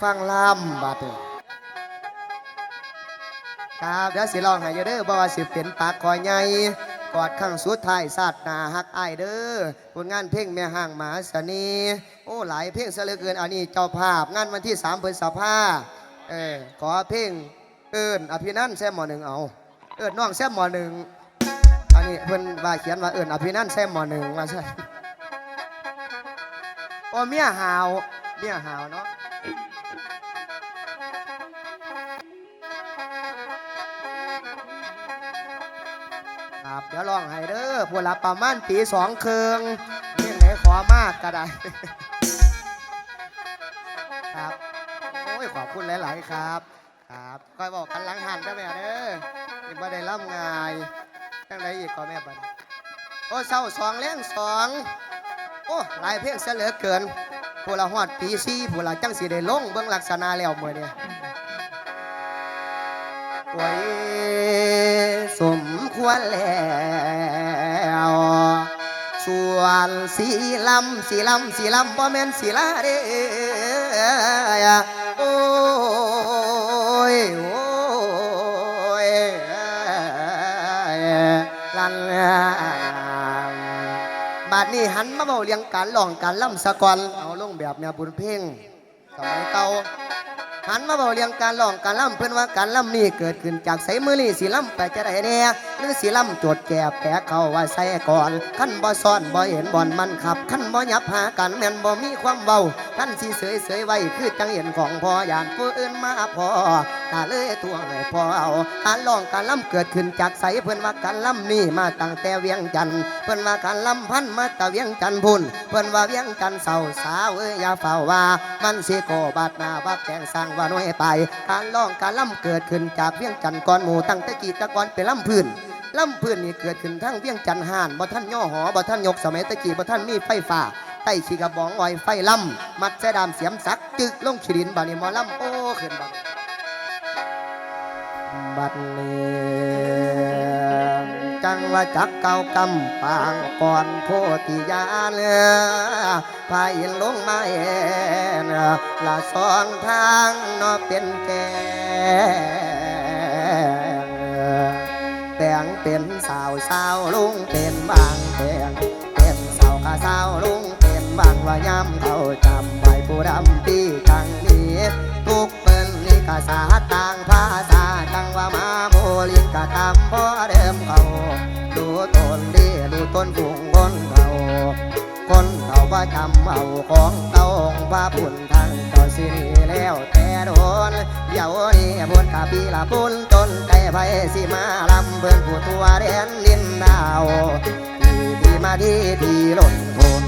ฟังลำบาดนี้ครับเดี๋ยวสิลองให้อยู่เด้อบ่ว่าสิเป็นปากคอยใหญ่กอดข้างสุดท้ายสาดนาฮักไอเด้อผลงานเพลงแม่ห่างหมาสนีโอ้หลายเพลงเหลือเกินอันนี้เจ้าภาพงานวันที่3พฤษภาเออขอเพลงเอิ้นอภินันแซมหมอหนึ่งเอา เอิ้นน้องแซมหมอหนึ่งอันนี้เพิ่นว่าเขียนว่าเอิ้นอภินันแซมหมอหนึ่งว่าใช่โอ้เมียหาวเมียหาวเนาะ ดี๋ยวลองให้เด้อพวกละประมาณปีสองเคืองเรื่องไหนขอมากก็ได้ ครับ โอ้ยขอบคุณหลาย ๆ ครับ ครับก้อยบอกกันหลังหันได้ไหมเด้อยังไม่ได้ล่ำงายจังไรอีกก็แม่บัดโอ้เศร้าสองเลี้ยงสองโอ้หลายเพลงเสียเหลือเกินผู้ละฮอดปีซีผู้ละจังสีได้ลงเบื้องลักษณะแล้วมื่อเนี่ยโอ้ย ควรแล้วส่วนสีลำสีลำสีลำบ่แม่นสีลาเด้อโอ้ยโอ้ยลันบาดนี้หันมาเบาเรียงการร้องการล่ำสะกอนเอาลงแบบแนวบุญเพ่งสมัยเก่าหันมาเบาเรียงการร้องการล่ำเพื่อนว่าการล่ำนี่เกิดขึ้นจากใสมือนี่สีล่ำไปจะได้แน่ หรือสีลำโจดแก่แปะเข้าว่าใส่ก่อนขั้นบ่ซ่อนบ่เห็นบ่อนมันขับขั้นบ่ยับหากันแม่นบ่มีความเบาขั้นสีเสยเสยไว้คือจังเห็นของพ่อยานผู้อื่นมาพอกาเลยตัวให้พ่อเอาการร้องการล่ำเกิดขึ้นจากใสเพื่อนว่าการล่ำนี่มาตั้งแต่เวียงจันทน์เพื่อนว่าการล่ำพันมาแตะเวียงจันทน์พุ่นเพื่อนว่าเวียงจันทน์เศร้าสาวเอ้ยอย่าเฝ้าว่ามันสิโกบาดนาบักแกงสร้างว่าน้อยไป การร้องการล่ำเกิดขึ้นจากเวียงจันทน์ก่อนหมู่ตั้งแต่กีตะกอนเป็นล่ำพื้น ล่ำพื้นนี่เกิดขึ้นทั้งเวียงจันทน์ห่านบ่ท่านย่อหอบ่ท่านยกสมัยตะกี้บ่ท่านมีไฟฟ้าใต้ชีกระบองอ้อยไฟล่ำมัดแสดามเสียมสักจึกลงขีดินบานี้หมอล่ำโอ้ขึ้นบัดบัดนี้จังว่าจักเก่ากำปางก่อนโพธิญาณพายลงมาเอ็นละสองทางนอเป็นแกง แปลงเป็นสาวสาวลุงเป็นบางแปลงเป็นสาวกะสาวลุงเป็นบางว่าย้ำเขาจำไว้ผู้ดำปีกังนี้ทุกเปิ้นนี่กะสาต่างภาษาจังว่ามาโมลิงกะทำพ่อเดิมเขาดูตนดีดูต้นบุงบนเขาคนเขาว่าจำเอาของเต้าองพระบุญทางเจ้าสิ แล้วแต่โดนเดี๋ยวนี้บนกาปีละปุนจนใจไฟสิมาลำเบิ่งผู้ตัวเดนลินดาวที่ที่มาที่ที่หล่นโทน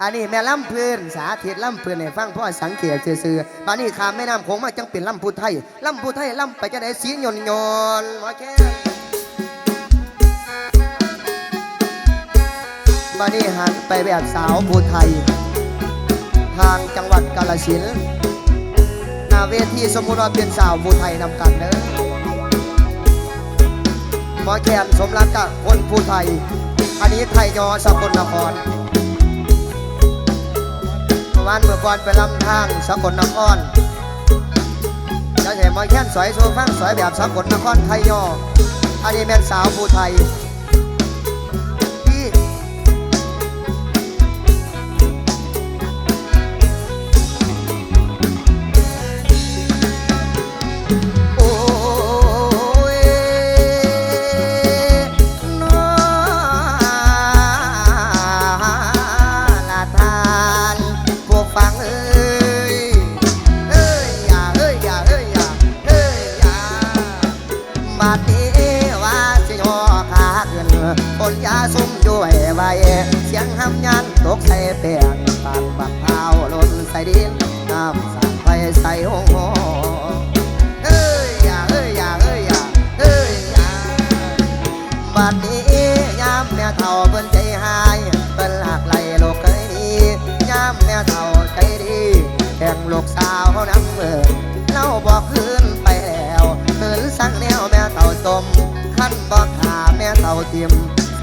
อันนี้แม่ลำพื้นสาธิตลำพื้นให้ฟังพ่อสังเกตซื่อๆตอนนี้ขามแม่น้ำโขงมาจังเป็นลำพูไทยลำพูไทยลำไปจะได้สีหยนหยนๆหมอแค่บันนี้หันไปแบบสาวภูไทย ทางจังหวัดกาลสินนาเวทีสมมุติว่าเป็นสาวภูไทยนำกันเด้อหมอแคนสมรักกับคนภูไทย อันนี้ไทยยอสกลนครเมื่อวานเมื่อก่อนไปลำทางสกลนครแล้วเห็นหมอแคนสวยโซฟังสวยแบบสกลนครไทยยออันนี้เป็นสาวภูไทย ห้ำยันตกใส่เปียงปานบักเท้าล่นใส่ดินน้ำสาดไฟใส่ห้องอเอ้ยอย่าเอ้ยอย่าเอ้ยอย่าเอ้ยอย่าบัดนี้ยามแม่เฒ่าเพิ่นใจหายเพิ่นหลักไหลลูกเคยดียามแม่เฒ่าใจดีแข่งลูกสาวน้ำเบิ่งเล่าบอกคืนไปแล้วคืนสั่งแนวแม่เฒ่าจมขั้นบอกหาแม่เฒ่าทิม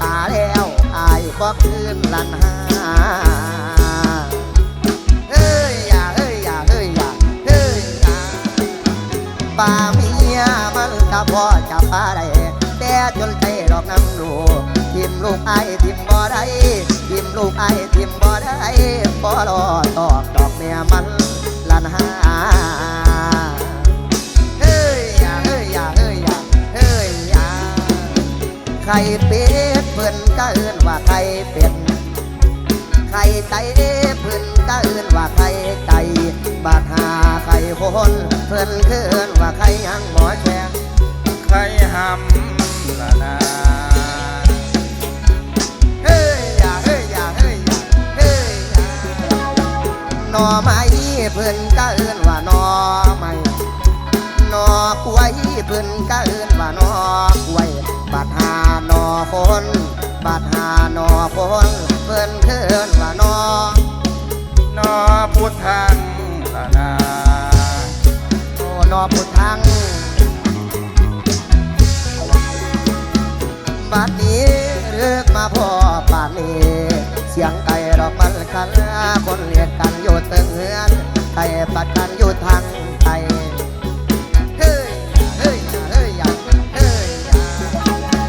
ตาแล้วอายขอคืนลันหาเฮ้ยอย่าเฮ้ยอย่าเฮ้ยอย่าเฮ้ยอย่าป่าเมียมันก็พอจับป่าได้แต่จนใจดอกน้ำดูทิมลูกไอ้ทิมบ่ได้ทิมลูกไอ้ทิมบ่ได้บ่รอตอกดอกเมียมันลันหา ใครเป็ดเพิ่นก็เอื้นว่าใครเป็ดใครไก่เพิ่นก็เอื้นว่าใครไก่บาดหาใครคนเพิ่นคือเอื้นว่าใครยังหมอแชงใครหำละนาเฮ้ยอย่าเฮ้ยอย่าเฮ้ยอย่าเฮ้ยอย่าหน่อไม้เพิ่นก็เอื้นว่าหน่อไม้นอกล้วยเพิ่นก็เอื่นว่านอกล้วย บาดหานอคนบาดหานอคน เพิ่อนเคินว่านอนอพุทธังละนาโอ้นอพุทธัง บัดนี้เลือกมาพ่อป่านนี้ เสียงไก่ดอกมันคันคนเรียกกันอยู่ตึงเฮือนไก่ปัดกันอยู่ทางไก่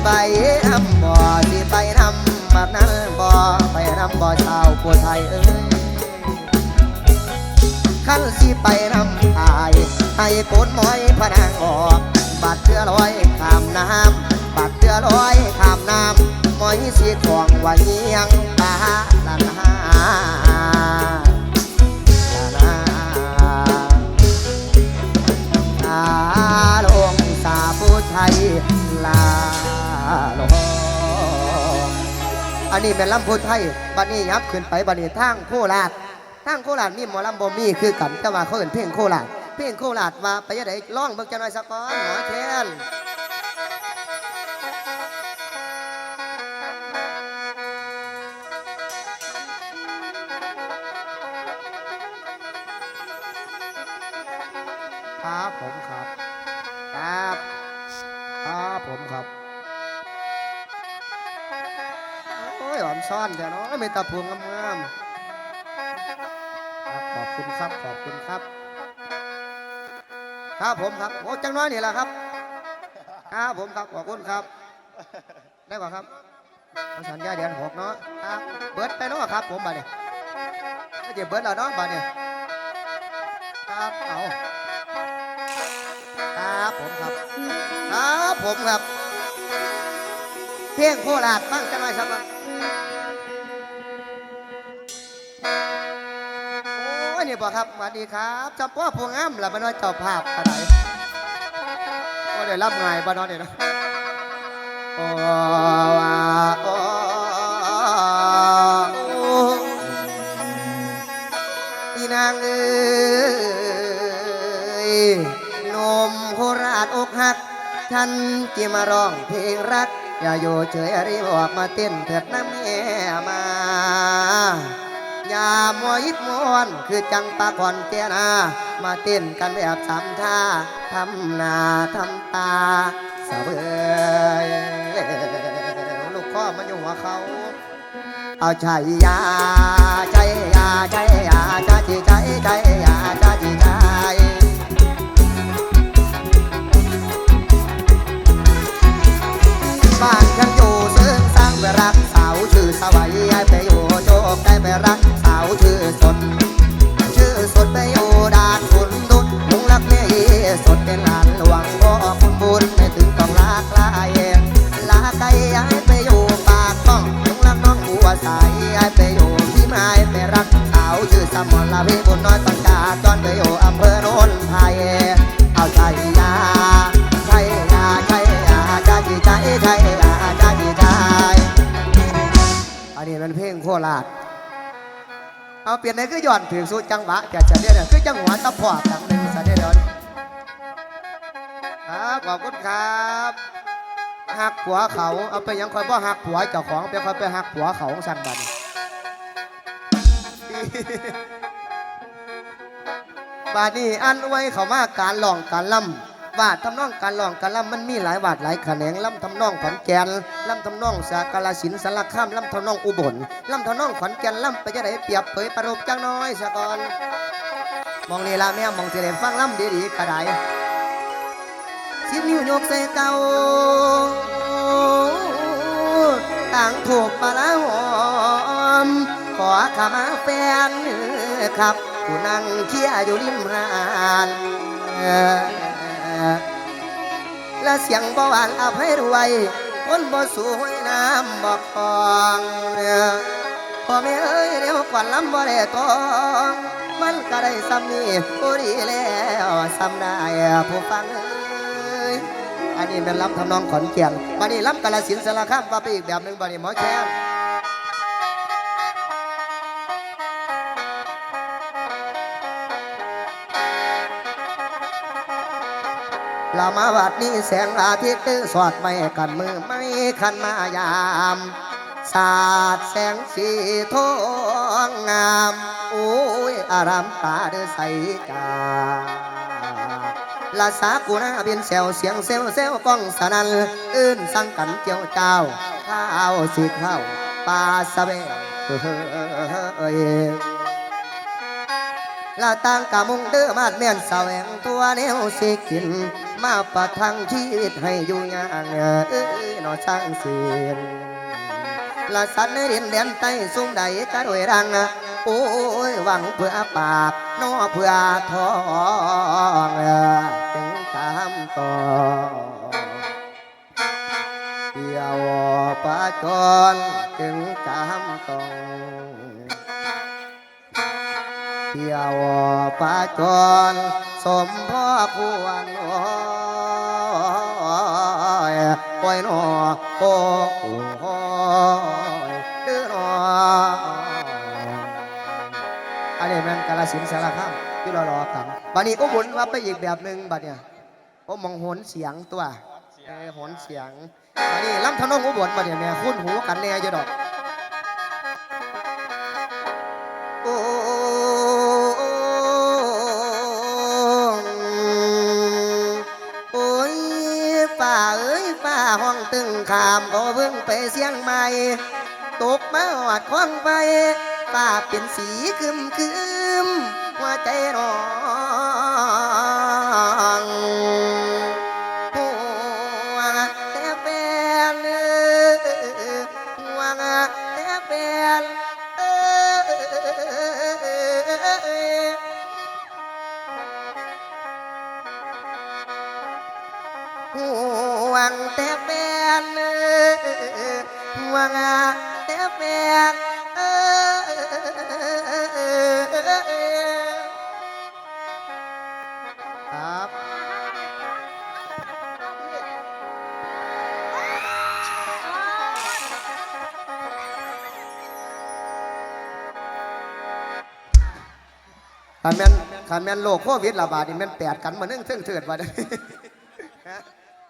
ไปนำบ่อสิไปนำมากนั้นบ่อไปนำบ่อชาวผู้ไทยเอ้ยขั้นสิไปนำตายให้โกนหมอยพนางออกบาดเทือลอยข้ามน้ำบาดเทือลอยข้ามน้ำหมอยสีของไว้ยังตาละนาละนาลาลงสาผู้ไทยลา ลงอันนี้เป็นลำพูไทยบัดนี้ยับขึ้นไปบัดนี้ทางโคราชทางโคราชมีหมอลำบ่มีคือกันแต่ว่าเขาเอิ้นเพลงโคราชเพลงโคราชว่าไปยังไดร้องเบิ่งจังหน่อยสักก่อนหมอเชนครับผมครับ ครับ ครับผมครับ ซ่อนแต่เนาะไม่ตาพวงงามๆขอบคุณครับขอบคุณครับ ครับผมครับโอ้จังน้อยนี่แหละครับครับผมครับขอบคุณครับ ได้ป่ะครับเอาสัญญาเดือนหกเนาะครับเบิร์ดไปเนาะครับผมบัดเนี่ยก็จะเบิร์ดแล้วเนาะบัดเนี่ยครับเอาครับผมครับ ครับผมครับ เพียงโคราชบ้างจะหน่อยสัก นี่บอกครับสวัสดีครับจำพ่อพวงอ้ำละบ้านน้อยเจ้าภาพอะไรก็ได้รับงานบ้านน้อยเนี่ยเนาะโอ้ว่าโอ้อีนางเอ้ยนมโคราชอกหักฉันที่มาร้องเพลงรัก อย่าอยู่เฉยรีบออกมาเต้นเถิดนะแม่มา ยามัวยิดมวน คือจังปาก่อนแกนา มาเต้นกันแบบสามท่าทำหน้าทำตาเสะเบยลูกข้อมันอยู่หัวเขา เอาใจยาใจยาใจยาใจใจใจยาใจใจบ้านฉันอยู่ซึ่งสร้างไปรักสาวชื่อสวัยย้ายไปอยู่โชคได้ไปรัก สาวชื่อสน เปลี่ยนในคือย้อนถึงสู่จังหวะแต่จะเนี่ยคือจังหวะตะพอดังหนึ่งสันเดียวนี้ครับขอบคุณครับหักผัวเขาเอาไปยังคอยบ่หักผัวเจ้าของไปคอยไปหักผัวเขาของสันบันบาดนี้อันไว้เขามาการหลองการล่ำ วาดทำนองการลองการล่ำมันมีหลายวาดหลายแขนงล่ำทำนองขอนแก่นล่ำทำนองสากลสินสารคามล่ำทำนองอุบลล่ำทำนองขอนแก่นล่ำไปจะได้เปรียบเผยประรบจังน้อยสะก่อนมองนี่ละแม่มองสิได้ฟังล่ำดีๆกระไดสิบนิ้วยกใส่เก่าต่างถูกปลาหอมขอขมาแฟนครับผู้นั่งเชียร์อยู่ริมหาน และเสียงบ่หวานอภัยรวยคนบ่สวยน้ำบ่คองพ่อแม่เอ้ยเดี๋ยวก่อนลำบ่ได้ตองมันก็ได้ซ้ำนี่ผู้ดีแล้วซ้ำได้ผู้ฟังเอ้ยอันนี้เป็นลำทำนองขอนแก่นบัดนี้ลำกาลสินสารคามว่าไปอีกแบบหนึ่งบัดนี้หมอแคน ลามาวัดนี้แสงอาทิตย์ตื้อสอดไม่กันมือไม่คันมายามสาดแสงสีทองงามโอ้ยอารามตาเดือใสกาลาสากูนาเบียนแซวเสียงเซลเซลก้องสนันอื่นสังกันเจียวเจ้าข้าวสีข้าวปลาสะเบงเอ้ยลาต่างกะมุงเด้อมาดแม่นแสวงตัวแนวสิกิน มาประทังชีวิตให้อยู่อย่างเอ้ยนอช่างเสียนละสันในดินแดนใต้สูงใดกระด้วยรังโอ้ยหวังเพื่อปากนอเพื่อทองจึงตามต่อเที่ยวปะจอนจึงตามต่อเที่ยวปะจอนสมพ่อควรโอ้ยปล่ อยนอโอ้ยเดือนออันนี้มันกาลสินสารคามที่รอรอกันบัดนี้ก็หมุนมาไปอีกแบบหนึ่งบัดเนี่ยก็มองหนเสียงตัวหนเสียงบัดนี้ลำทนงอุบลบัดเนี่ยแม่คุ้นหูกันแน่จะดอกามก็เพิ่งไปเสียงใหม่ ตกมาหอดคว้างไปป้าเป็นสีคึมคึมหัวใจร้อง แต่แฟนเออครับขันแม่นขันแม่นโรคโควิดระบาดนี่แม่นแปดกันมานึ่งเทิงเถิดมาได้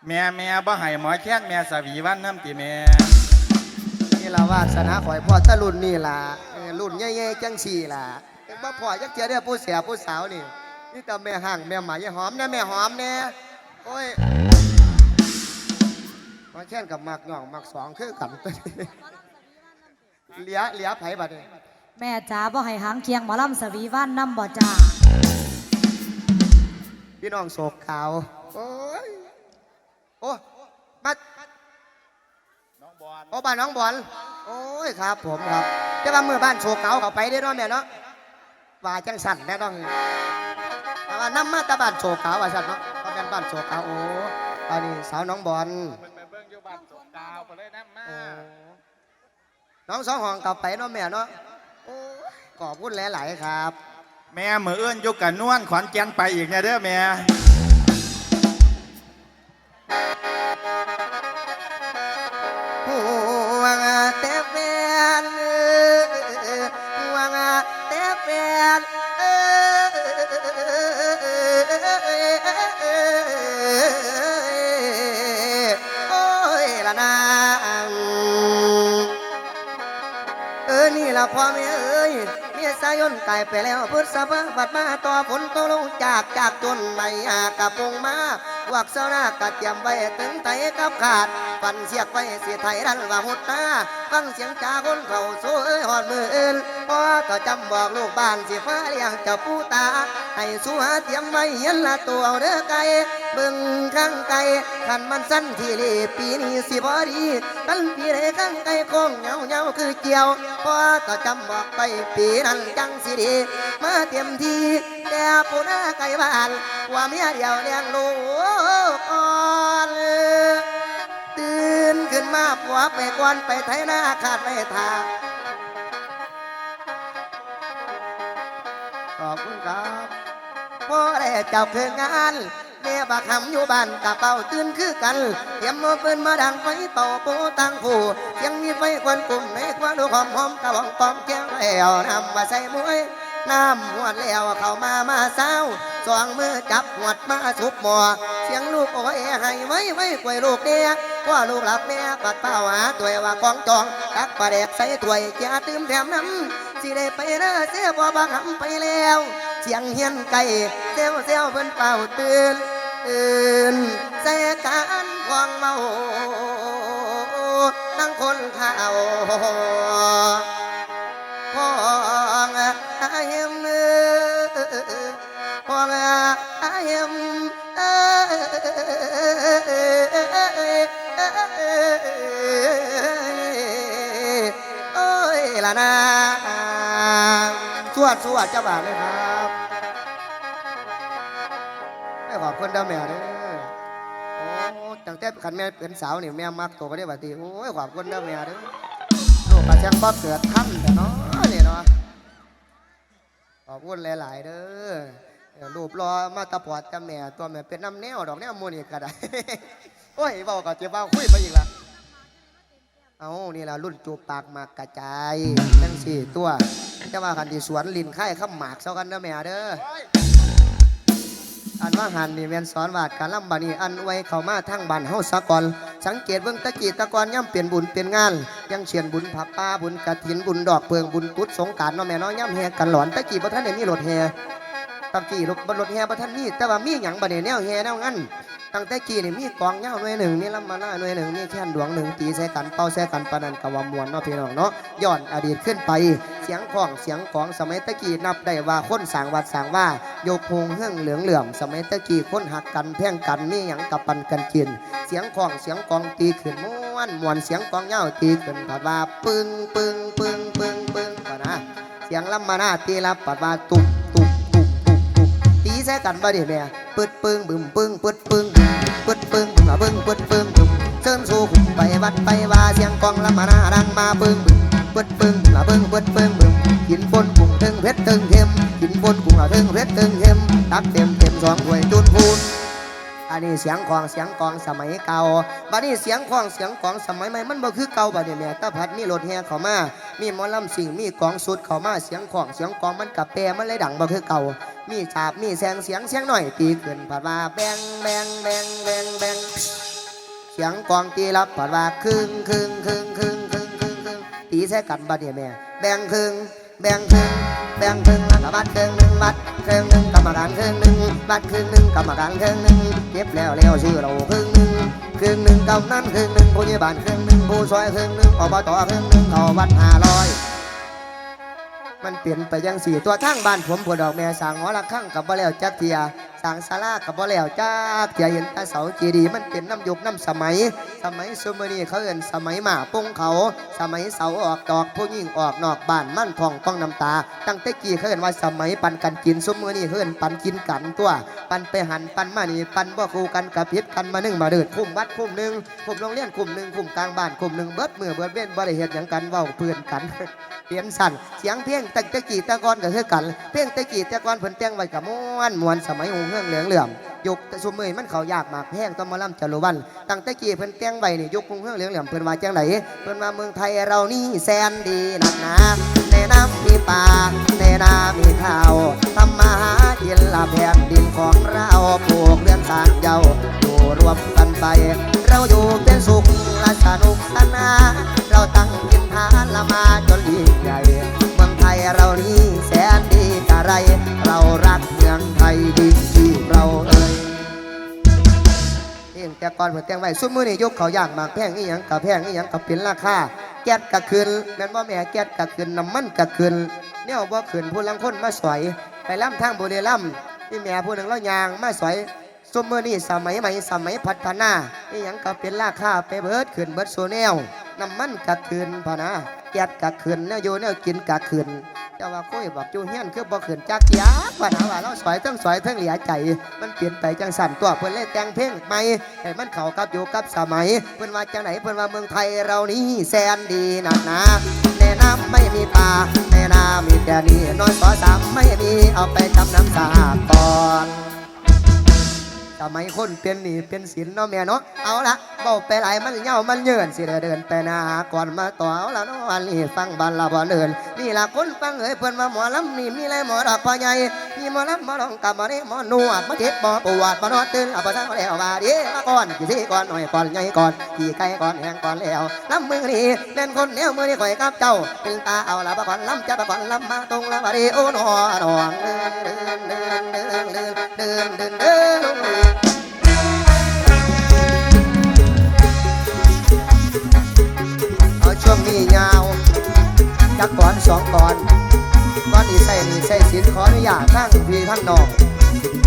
แม่แม่บ่ให้หมอแค้นแม่สวีวันน้ำติแม่ นี่ละวาสนาข่อยพ่อตะรุ่นนี่ล่ะเออรุ่นใหญ่ๆจังสี่ล่ะบ่พ่อยักเจียได้อผู้เสียผู้สาวนี่ นี่แต่แม่ห่างแม่หมายายหอมนะแม่หอมแน่โอ้ยมาแค่นกับหมักหน่องหมักสองคือกันตัวนี้เหลียเหลียไผบัดนี้แม่จ๋าบ่ให้หางเคียงหมอลำสวีวันน้ำบ่จ้าพี่น้องโศกขาวโอ้ยโอ้มาน้องบอล โอ้บ้านน้องบอลโอ้ยครับ ผมครับแต่ว่าเมื่อบ้านโศกขาวเขาไปได้อเนาะแม่เนาะว่าจังสั่นแน่ต้องแต่ว่าน้ำมาแตาบ้านโศกขาวว่าสั่นเนาะเพราะเป็นบ้านโศกขาวโอ้ตอนนี้สาวน้องบอลเพิ่นไปเบิ่งอยู่บ้านสงดาวไปเลยน้ำมาโอ้น้องสองห้องกลับไปเนาะแม่เนาะโอ้ยขอบคุณหลายๆครับ แม่มือเอื้อนอยู่กันนวลขอนแก่นไปอีกเนี่ยเด้อแม่ วงแต่แฟนหวงแต่แฟนโอ้ยละนางเออนี่ละพ่อแม่เอ้ยเมียสายนตายไปแล้วพุทธสภาบัดมาต่อฝนตกลงจากจากจนไม่อากระปงมาวักเสาหน้ากระเตรียมไว้ถึงไตกับขาด ฟันเสียกไว้เสียไทยรันว่าหุดตาฟังเสียงจาคนเขาโซ่เอ้ยหอดมืออื่นพ่อก็จำบอกลูกบ้านสิฟ้าเลี้ยงเจ้าปูตา ให้สู้หาเตรียมไว้เห็นละตัวเอาเด้อไก่เบิ่งข้างไกลขันมันสั้นที่ลีปีนี้สิบอดีกันปีใดข้างไกลโค้งเหงาเหงาคือเกี่ยวพอก็จำบอกไปปีนั้นจังสิดีมาเต็มทีแต่ปูนาไก่บ้านว่าเมียเดียวเลี้ยงลูก ขึ้นมาผัวไปก่อนไปไถหน้าขาดไม่ทางขอบคุณครับพ่อได้เจ้าคืองานแม่บักหำอยู่บ้านกะเป่าตื่นคือกันเตรียมมือปืนมาดังไฟเป่าปูตั้งผู้เสียงมีไฟควันกลุ่มในควันดูหอมหอมกะบองปอมแก้วแล้วนำมาใส่มวยน้ำหวดแล้วเข้ามามาเศร้าสองมือจับหวดมาสุบหมอเสียงลูกโอ้ยให้ไว้ไว้กล้วยลูกเดีย พ่อลูกหลับแม่ปัดเป้าหาตัวว่ากองจองตักปลาแดกใส่ถ้วยจ้าตื่มแถมน้ำสิได้ไปเด้อเสียบ่บักหำไปแล้ว เสียงเฮียนไก่เซวเซวเพิ่นเป่าตื่นตื่นใส่การควงเมาตั้งคนข่าวพองอาเฮมพองอาเฮม นะสวดสวดเจ้าบ่าวเลยครับไม่ขอบคุณเด้อแม่เด้อโอ้ตั้งแต่ขันแม่เป็นสาวนี่แม่มักตัวก็ได้บัดนี้โอ้ยขอบคุณเด้อแม่เด้อลูกกระชังบ่เกิดทันแต่เนาะนี่เนาะขอบคุณหลาย ๆ เด้อรูปรอมาตะปอดกับแม่ตัวแม่เป็นน้ำแนวดอกแนวมูนี่ก็ได้โอ้ยเบาก็จะเบาคุยไปอีกละ เอานี่ละรุ่นจูบปากหมากกระจายจังสี่ตัวจะว่ากันที่สวนลินค่ข้ามหมากเซากันเด้อแม่เด้ออันว่าหันนี่แมนสอนวาดการลำบานีอันไว้เข้ามาทั้งบ้านเฮาสะก่อนสังเกตเบิ่งตะกี้ตะกอนย่ำเปลี่ยนบุญเปลี่ยนงาน ยังเชียนบุญผับป้าบุญกระถินบุญดอกเพิงบุญตุ๊ดสงการเนาะแม่นาะย่ำแหกันหลอนตะกี้บ่ทันได้มีรถแห่ตะกี้รถรถแห่บ่ทันมีแต่ว่ามีหยังบ่ได้แนวแห่แนวงั้น ตั้งแต่กี้นี่มีกองเหย้าหน่วยหนึ่งมีลำมาล่าหน่วยหนึ่งมีแค่นดวงหนึ่งตีใส่กันเป่าใส่กันปนันกะวามวนเนาะพี่น้องเนาะย้อนอดีตขึ้นไป เสียงของเสียงของสมัยตะกี้นับได้ว่าคนสางวัดสางว่าโยกพงเฮืองเหลืองเหลื่อมสมัยตะกี้คนหักกันแพ่งกันมีหยังกับปันกันกิน เสียงของเสียงกองตีขึ้นม้วนมวนเสียงกองเหย้าตีขึ้นปัดว่าปึ้งปึ้งปึ้งปึ้งปึ้งก่อนะเสียงลำมาหน้าตีรับปัดว่าตุบตุบตุบตุบตุบตี ใส่กันบ่ดิแม่ปึดปึ้งบึมปึ้งปึดปึ้งปึดปึ้งบึ้งอะปึ้งปึดปึ้งบึมเชิญสู่ขุมไปวัดไปว่าเสียงกองละมานาดังมาปึ้งบึ้งปึดปึ้งบึ้งอะปึ้งปึดปึ้งบึ้งกินปนกุ้งถึงเพชรถึงเค็มกินปนกุ้งอะถึงเพชรถึงเค็มตักเต็มเต็มสองถ้วยจุน อันนี้เสียงของเสียงกองสมัยเก่าบัดนี้เสียงของเสียงกองสมัยใหม่มันบ่คือเก่าบัดนี้แม่ตาพัดมีรถแห่เข้ามา มีหมอลำสิ่งมีกองสุดเข้ามาเสียงของเสียงกองมันกับแปรมันเลยดังบ่คือเก่า มีฉาบมีแสงเสียงเสียงหน่อยตีขึ้นผัดว่าแบงแบงแบงแบงแบงเสียงกองตีรับผัดว่าครึ่งครึ่งครึ่งครึ่งครึ่งครึ่งครึ่งตีใส่กันบัดนี่แม่แบงครึ่งแบงครึ่งแบงครึ่งแล้วก็บัดครึ่งหนึ่งบัด ครึ่งหนึ่งกรรมการครึ่งหนึ่งบัดครึ่งหนึ่งกรรมการครึ่งหนึ่งเก็บแล้วแล้วชื่อเราครึ่งหนึ่งครึ่งหนึ่งกำนันครึ่งหนึ่งผู้ใหญ่บ้านครึ่งหนึ่งผู้ช่วยครึ่งหนึ่งอบตครึ่งหนึ่งเอาวัดห้าร้อยมันเปลี่ยนไปยังสี่ตัวทางบ้านผมผัวดอกแม่สั่งหอละข้างกับบ่แล้วจักเทีย สั่งศาลากับบ่แล้วจักเทียเห็นตาเสาเจดีมันเป็นน้ำยุคน้ำสมัย สมัยซุมอนีเขาเอินสมัยหมาปุ้งเขา สมัยเสาออกดอกผู้ยิ่งออกนอกบ้านมั่นทองต้องน้ำตา ตั้งแต่กี้เขาเอินว่าสมัยปันกันกินซุมอนีเขาเอินปันกินกันตัว ปันไปหันปันมานี่ปันบ่คู่กันกับพิษกันมาหนึ่งมาเดินคุมวัดคุ้มหนึ่งคุ้มโรงเรียนคุ้มหนึ่งคุ้มกลางบ้านคุ้มหนึ่งเบิดมือเบิดเว้นบ่ได้เฮ็ดหยังกันเว้าเพื่อนกันเปลี่ยนสั่นเสียงเพลงตะกี้ตะกอนก็คือกัน เพลงตะกี้ตะกอนเพิ่นแต่งไว้กับม้วนมวนสมัยหงเฮืองเหลืองเหลื่อมยุคแต่ซุมือมันเขายากมากแพงต้องมาล่ำจารุวันตั้งแต่กี้เพิ่นแต่งไว้นี่ยุคหงเฮืองเหลืองเหลื่อมเพิ่นว่าจังไดเพิ่นว่าเมืองไทยเรานี่แสนดีนักหนาในน้ำมีป่าในนามีข้าวทำมาหากินละแผ่นดินของเราปลูกเรือนสร้างเจ้าอยู่รวมกันไป เราอยู่เป็นสุขและสนุกสนานเราตั้งกินทานละมาจนยิ่งใหญ่ ทยเรานี้แสนดีกะไร เรารักเมืองไทยดีที่เราเอ่ยเองแต่ก่อนเพิ่นแต่งไว้ซุมมือนี่ยกเขาย่างมากแพงอีหยังกับแพงอีหยังกับเป็นราคาแก๊สกะคืนแม่นว่าแม่แก๊สกะคืนน้ำมันกะคืนเนี่ยบ่าคืนผู้ลังคนมาสวย ไปล่ำทางบุรีรัมย์ที่แม่ผู้หนึ่งเรายางมาสวยสมเมื่อนี้สมัยใหม่สมัยพัฒนาอีหยังก็เป็นราคาไปเบิดขึ้นเบิดโซแนว น้ำมันกักคืนพะนะแก๊สกักคืนแนวอยู่แนวกินกักคืนแต่ว่าคุยบอกจูเฮียนคือบ่ขึ้นจักยาพะนะว่าเราสวยทั้งสวยทั้งเหลียใจ มันเปลี่ยนไปจังสั่นตัวเพิ่อนเลยแต่งเพลงใหม่ให้มันเข้ากับอยู่กับสมัย เพิ่อนว่าจังไหนเพิ่อนว่าเมืองไทยเรานี้แสนดีนักหนาแน่น้ำไม่มีปลาแน่นามีแต่นี่นอนสอสามไม่มีเอาไปทำน้ำสาก่อน สมัยคนเป็นหนี้เป็นศีลเนาะแม่เนาะเอาละเบาไปหลายมันเหย่ามันเยินสิได้เดินไปนาก่อนมาต่อเอาละเนาะวันนี้ฟังบันละบ่เดินนี่ละคนฟังเอ้ยเพิ่นมาหมอลำนี่มีอะไรหมอดอกพ่อใหญ่มีหมอลำหมอลองกับหมอได้หมอนวดหมอเจ็บหมอปวดหมอนวดตื่นเอาไปสั่งแล้วว่าดีมาก่อนกี่ที่ก่อนหน่อยก่อนใหญ่ก่อนกี่ไก่ก่อนแหงก่อนแล้วลำมือนี่เล่นคนแนวมือนี่ข่อยกับเจ้าเป็นตาเอาละปะก่อนลำจะปะก่อนลำมาตรงละบ่ดีโอ้หนอหนองเดินเดินเดินเดินเดินเดิน อนสองก่อนก่อนนี้ใส่นี่ใส่สินขออนุญาตทั้งพี่ทั้งน้อง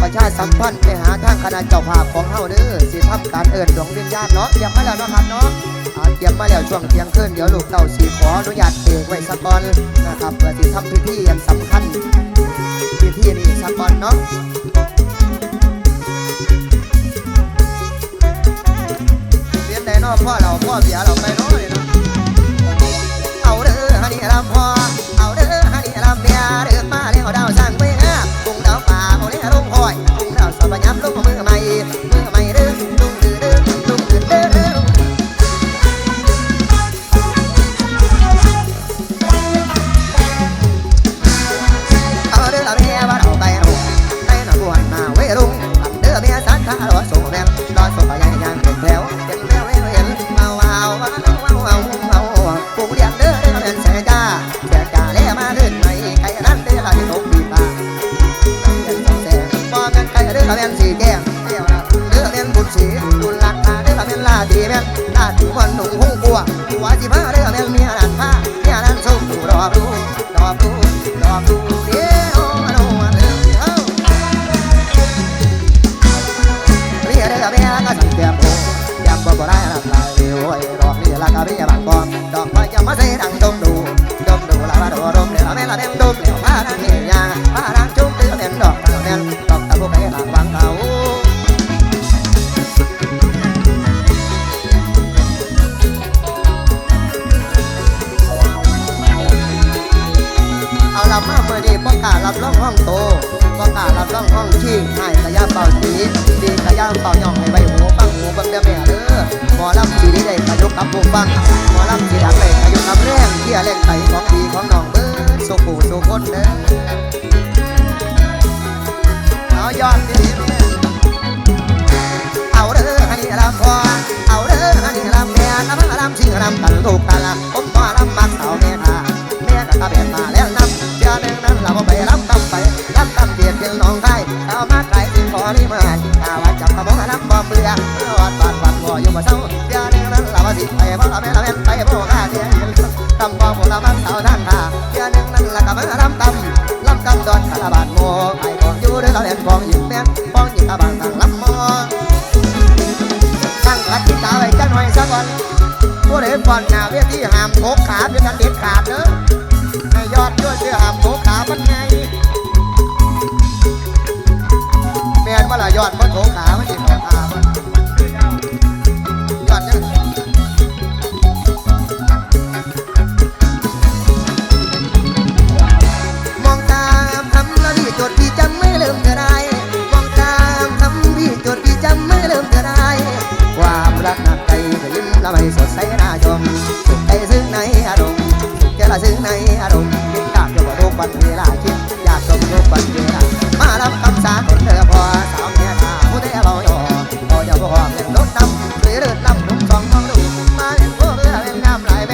ประชาสัมพันธ์ไปหาทางคณะเจ้าภาพของเฮาเด้อสิทำการเอิ้นดวงวิญญาณเนาะเตรียมมาแล้วเนาะครับเนาะเตรียมมาแล้วช่วงเที่ยงคืนเดี๋ยวลูกเต้าสีขออนุญาตเอกไว้สักก่อนนะครับเพื่อที่ทำพิธีอันสำคัญพิธีนี้สักก่อนเนาะเรียนได้เนาะพ่อเราพ่อเบียเราไปเนาะ ดีขยะเป่าย่องให้ใบหูฟังหูเบังเด้อแม่เด้อหมอลำสีนี้ได้ขยุกกับผู้ฟังหมอลำสีดังได้ขยุกกับแรงเที่ยแรงไตของดีของน้องเบิร์ดสุขูสุคนเด้อเอายอดดีเอาเด้อฮันนี่ลำพอเอาเด้อฮันนี่ลำแม่ลำลำชิงลำกันถูกกันละผมพอลำมักเสาแม่ค่ะแม่ก็ตาแบบมา รับตำลำตำดอนคาราบาดโมไอ้ของอยู่เด้อเราเล่นฟองหญิงแม่นฟองหญิงตาบางต่างลำมอตั้งคัดที่ตาไว้จังหน่อยสักก่อนผู้ใดก่อนหนาเวทีห้ามโคกขาเป็นกันเด็ดขาดเด้อให้ยอดด้วยเสื้อหามโถขามันไงแม่นว่าละยอดมันโถขามันสิโถขามัน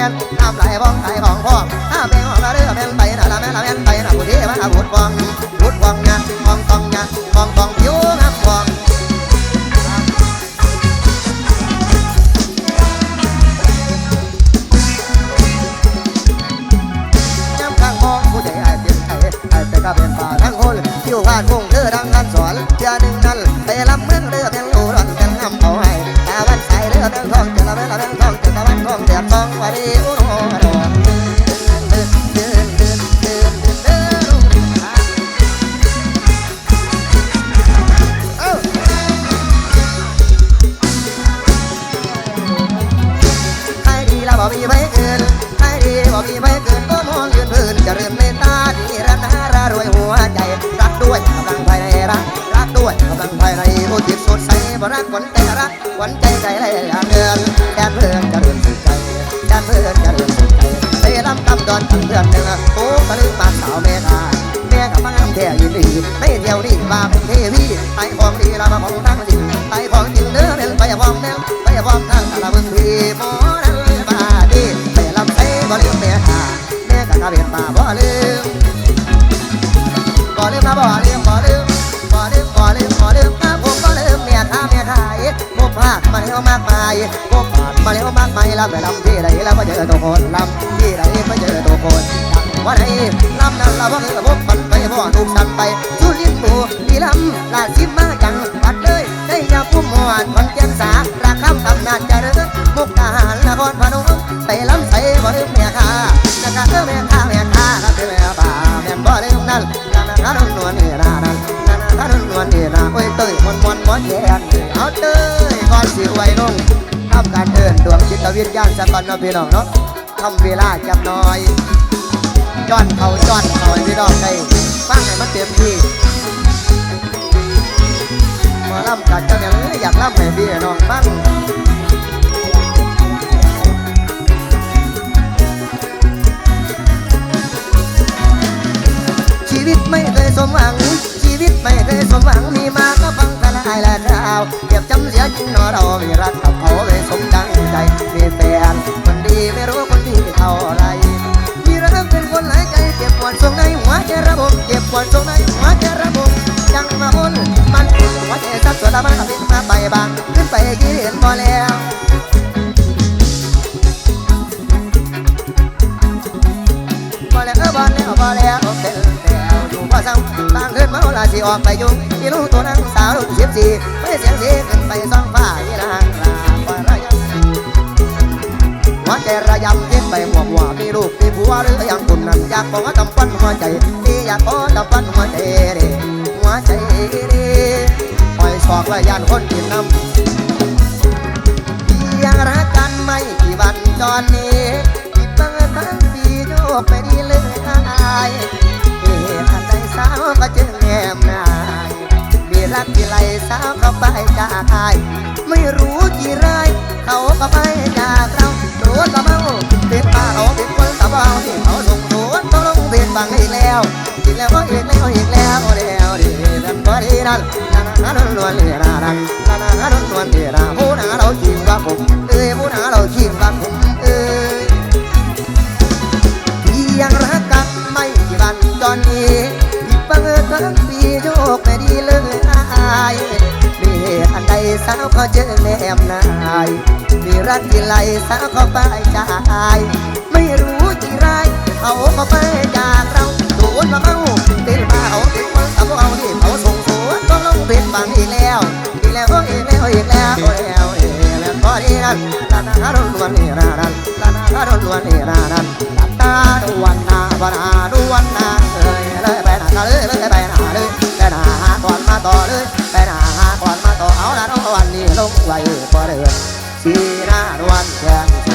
น้ำไหลแบนน้ำไหลบ้องไหลบ้องพ่อถ้าเป็นของเราเรือเป็นไปน่ะละแม่ละแม่นไปน่ะผู้ที่มาบุดฟองบุดฟอง สดใสบ่รักคนใจรักคนใจใจไรอย่างเงินแดนเพื่อนจะเริ่มสุดใจแดนเพื่อนจะเริ่มสุดใจเตลำกำดอนกันเพื่อนหนึ่งโอ้ตะลึงมาสาวเมฆาแม่กับมังแท้ยินดีไม่เดียวนี่มาเป็น แล้วมากมายผมผ่านมาแล้วมากมายล้วไปลำที่ใดแล้วมาเจอตัวคนลำที่ใดมาเจอตัวคนวันไหนลำนั้นเราบ่เคยพบมันไปบ่อถูกสันไปสุรินทร์บูดีลำลาดซิมมาจังปัดเลยได้ยาพุ่มหวานคนเจียงสาราคำตำนานจะเจริญมุกดาหารนครพนมไปลำใส่บ่ลืมเมียข้านะครับเออเมียข้าเมียข้าครับเมียป่าเมียบ่ลืมนั่นนานาคารุนวลนี่นานา นานาคารุนวลนี่นาโอ้ยเต้ยมวนมวนมวนแย่เอาเต้ยก่อนสิไว้ลงทำการเดินดวงจิตวิญญาณสักก่อนเนาะพี่น้องเนาะทำเวลาจับน้อยจอนเขาจอนเขาพี่น้องได้ฟังให้มันเต็มที่มาล่ำกัดจังอย่างนี้อยากล่ำให้พี่น้องฟังชีวิตไม่เคยสมหวัง วิตไม่เคยสมหวังมีมาก็ฟังทลายและคราวเก็บจำเสียจริงนอเราไม่รักกับเขาเลยสมดังใจมีแฟนคนดีไม่รู้คนดีเท่าไรมีรักเป็นคนหลายใจเจ็บปวดทรงในหัวใจระบบเจ็บปวดทรงในหัวใจระบบจังมาบนมันหัวใจสับสนละมันบินมาไปบางขึ้นไปกี่เห็นพอแล้วพอแล้วพอแล้วพอแล้วเป็นแล้วอยู่พอซ้ำบางคืนเมา ลาสิออกไปยุ่งที่ลูกตัวนั้นสาวลูกสิบสี่ไปเสียงสีขึ้นไปซ่องฟ้าที่นางราคอยระยำหัวใจระยำเย็นไปหัวหัวมีลูกมีผัวหรือยังคุณนั้นอยากบอกว่าตำปั้นหัวใจนี่อยากบอกตำปั้นหัวใจเด้หัวใจเด้ปล่อยศอกและยานคนกินน้ำยังรักกันไม่กี่วันตอนนี้ปิดบังทั้งปีโยกไปดีเลยอายเหตุอันใด สาวก็จึงแงมนายมีรักที่ไรสาวก็ไปจากอายไม่รู้กี่ไรเขาก็ไปจากเราโดนละเมาเป็นป่าเขาเป็นคนตะเบาที่เขาส่งสวนต้องลงเป็นบังอีกแล้วอีกแล้วอีกแล้วอีกแล้วแล้วดีนั่นก็ดีนั่นนานาโดนนวลนี่นานันนนาโดนนวลนี่นาผู้นาเรา รักที่ไรสาวเขาไปจาก ไม่รู้กี่ไรเขาก็ไปจากเราโดนมาเมาติดมาเอาติดมาเอาเอาที่เขาส่งสวนต้องลงเป็นบังอีกแล้วอีกแล้วอีกแล้วอีกแล้วอีกแล้วอีกแล้วก็ดีนั่นลานาฮารุนวันนี้นานันลานาฮารุนวันนี้นานันตาดูวันนาบนาดูวันนาเอ้ยเลยไปนาเลยเลยไปนาเลยไปนาหาก่อนมาต่อเลยไปนาหาก่อนมาต่อเอาละน้องวันนี้ลงไว้พอเดิน สีหน้าวันแข็งส